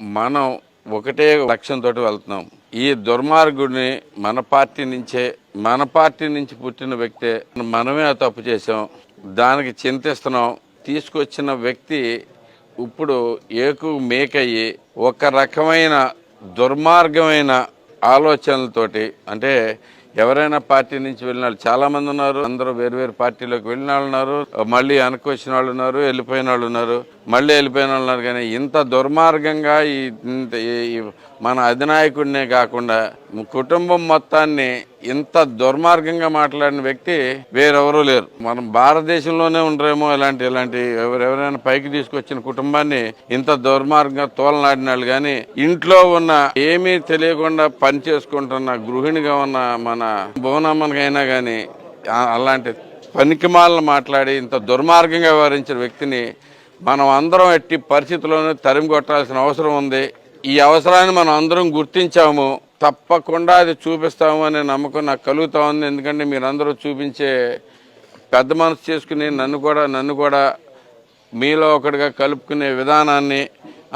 మనం ఒకటే లక్ష్యంతో వెళ్తున్నాం. ఈ దుర్మార్గుడిని మన పార్టీ నుంచే మన పార్టీ నుంచి పుట్టిన వ్యక్తే మనమే తప్పు చేసాం దానికి చింతిస్తున్నాం. తీసుకొచ్చిన వ్యక్తి ఇప్పుడు ఏకు మేకయ్యి ఒక రకమైన దుర్మార్గమైన ఆలోచనలతోటి అంటే ఎవరైనా పార్టీ నుంచి వెళ్ళిన వాళ్ళు చాలా మంది ఉన్నారు. అందరూ వేరు వేరు పార్టీలోకి వెళ్ళిన వాళ్ళు ఉన్నారు. మళ్ళీ అనుకొచ్చిన వచ్చిన వాళ్ళు ఉన్నారు వెళ్ళిపోయిన వాళ్ళు ఉన్నారు. మళ్ళీ వెళ్ళిపోయిన వాళ్ళు ఉన్నారు. కానీ ఇంత దుర్మార్గంగా ఈ మన అధినాయకుడినే కాకుండా కుటుంబం మొత్తాన్ని ఇంత దుర్మార్గంగా మాట్లాడిన వ్యక్తి వేరెవరూ లేరు. మనం భారతదేశంలోనే ఉండరేమో ఇలాంటి ఇలాంటి ఎవరెవరైనా పైకి తీసుకొచ్చిన కుటుంబాన్ని ఇంత దుర్మార్గంగా తోలనాడిన వాళ్ళు కానీ ఇంట్లో ఉన్న ఏమీ తెలియకుండా పని చేసుకుంటున్న గృహిణిగా ఉన్న మన భువనమ్మనికైనా కానీ అలాంటి పనికిమాలను మాట్లాడి ఇంత దుర్మార్గంగా వ్యవహరించిన వ్యక్తిని మనం అందరం ఎట్టి పరిస్థితుల్లోనూ తరిమి కొట్టాల్సిన అవసరం ఉంది. ఈ అవసరాన్ని మనం అందరం గుర్తించాము. తప్పకుండా అది చూపిస్తాము అనే నమ్మకం నాకు కలుగుతా ఉంది. ఎందుకంటే మీరందరూ చూపించే పెద్ద మనసు చేసుకుని నన్ను కూడా నన్ను కూడా మీలో ఒకటిగా కలుపుకునే విధానాన్ని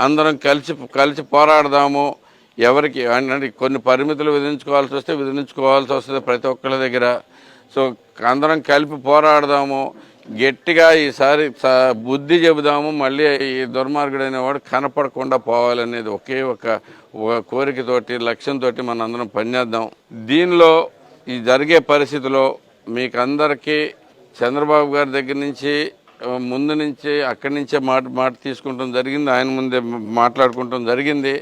అందరం కలిసి కలిసి పోరాడదాము. ఎవరికి అంటే కొన్ని పరిమితులు విధించుకోవాల్సి వస్తే విధించుకోవాల్సి వస్తుంది ప్రతి ఒక్కరి దగ్గర. సో అందరం కలిపి పోరాడదాము. గట్టిగా ఈసారి బుద్ధి చెబుదాము మళ్ళీ ఈ దుర్మార్గుడు అనేవాడు కనపడకుండా పోవాలనేది ఒకే ఒక ఒక కోరికతోటి లక్ష్యంతో మన అందరం పనిచేద్దాం దీనిలో ఈ జరిగే పరిస్థితిలో మీకు అందరికీ చంద్రబాబు గారి దగ్గర నుంచి ముందు నుంచి అక్కడి నుంచే మాట మాట తీసుకుంటాం జరిగింది ఆయన ముందే మాట్లాడుకుంటాం జరిగింది.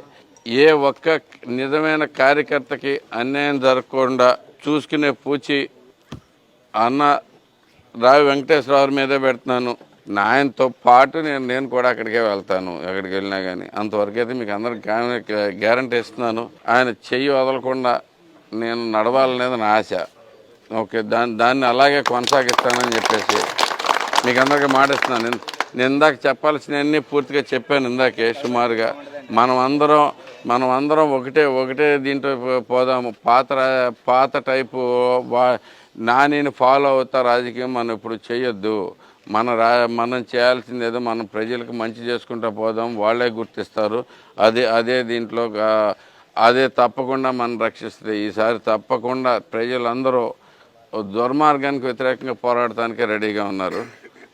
ఏ ఒక్క నిజమైన కార్యకర్తకి అన్యాయం జరగకుండా చూసుకునే పూచి అన్న రావి వెంకటేశ్వరరావు మీదే పెడుతున్నాను. నాయనతో పాటు నేను నేను కూడా అక్కడికే వెళ్తాను ఎక్కడికి వెళ్ళినా కానీ అంతవరకు అయితే మీకు అందరికి గ్యారంటీ ఇస్తున్నాను. ఆయన చెయ్యి వదలకుండా నేను నడవాలనేది నా ఆశ. ఓకే దాన్ని దాన్ని అలాగే కొనసాగిస్తానని చెప్పేసి మీకు అందరికీ మాటిస్తున్నాను. నేను నేను ఇందాక చెప్పాల్సినవన్నీ పూర్తిగా చెప్పాను ఇందాకే సుమారుగా. మనం అందరం మనం అందరం ఒకటే ఒకటే దీంట్లో పోదాము. పాత పాత టైపు వా నానిని ఫాలో అవుతా రాజకీయం మనం ఇప్పుడు చేయొద్దు. మన రా మనం చేయాల్సింది ఏదో మనం ప్రజలకు మంచి చేసుకుంటూ పోదాం వాళ్ళే గుర్తిస్తారు. అదే అదే దీంట్లో అదే తప్పకుండా మనం రక్షిస్తుంది ఈసారి తప్పకుండా ప్రజలందరూ దుర్మార్గానికి వ్యతిరేకంగా పోరాడటానికి రెడీగా ఉన్నారు.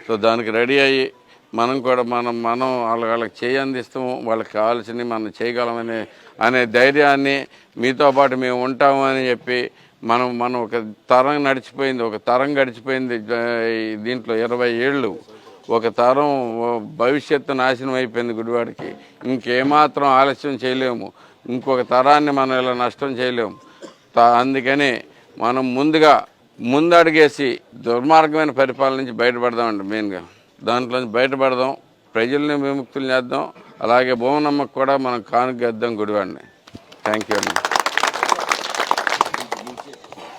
సో దానికి రెడీ అయ్యి మనం కూడా మనం మనం వాళ్ళ వాళ్ళకి చేయి అందిస్తాము వాళ్ళకి కావాల్సినవి మనం చేయగలమనే అనే ధైర్యాన్ని మీతో పాటు మేము ఉంటాము అని చెప్పి మనం మనం ఒక తరం నడిచిపోయింది ఒక తరం గడిచిపోయింది దీంట్లో ఇరవై ఏళ్ళు. ఒక తరం భవిష్యత్తు నాశనం అయిపోయింది గుడివాడికి. ఇంకేమాత్రం ఆలస్యం చేయలేము. ఇంకొక తరాన్ని మనం ఇలా నష్టం చేయలేము. తా- అందుకని మనం ముందుగా ముందడుగేసి దుర్మార్గమైన పరిపాలన నుంచి బయటపడదామండి మెయిన్గా. దాంట్లో నుంచి బయటపడదాం ప్రజల్ని విముక్తులు చేద్దాం అలాగే భువనమ్మకు కూడా మనం కానుక గద్దాం గుడివాడిని. థ్యాంక్ యూ అండి.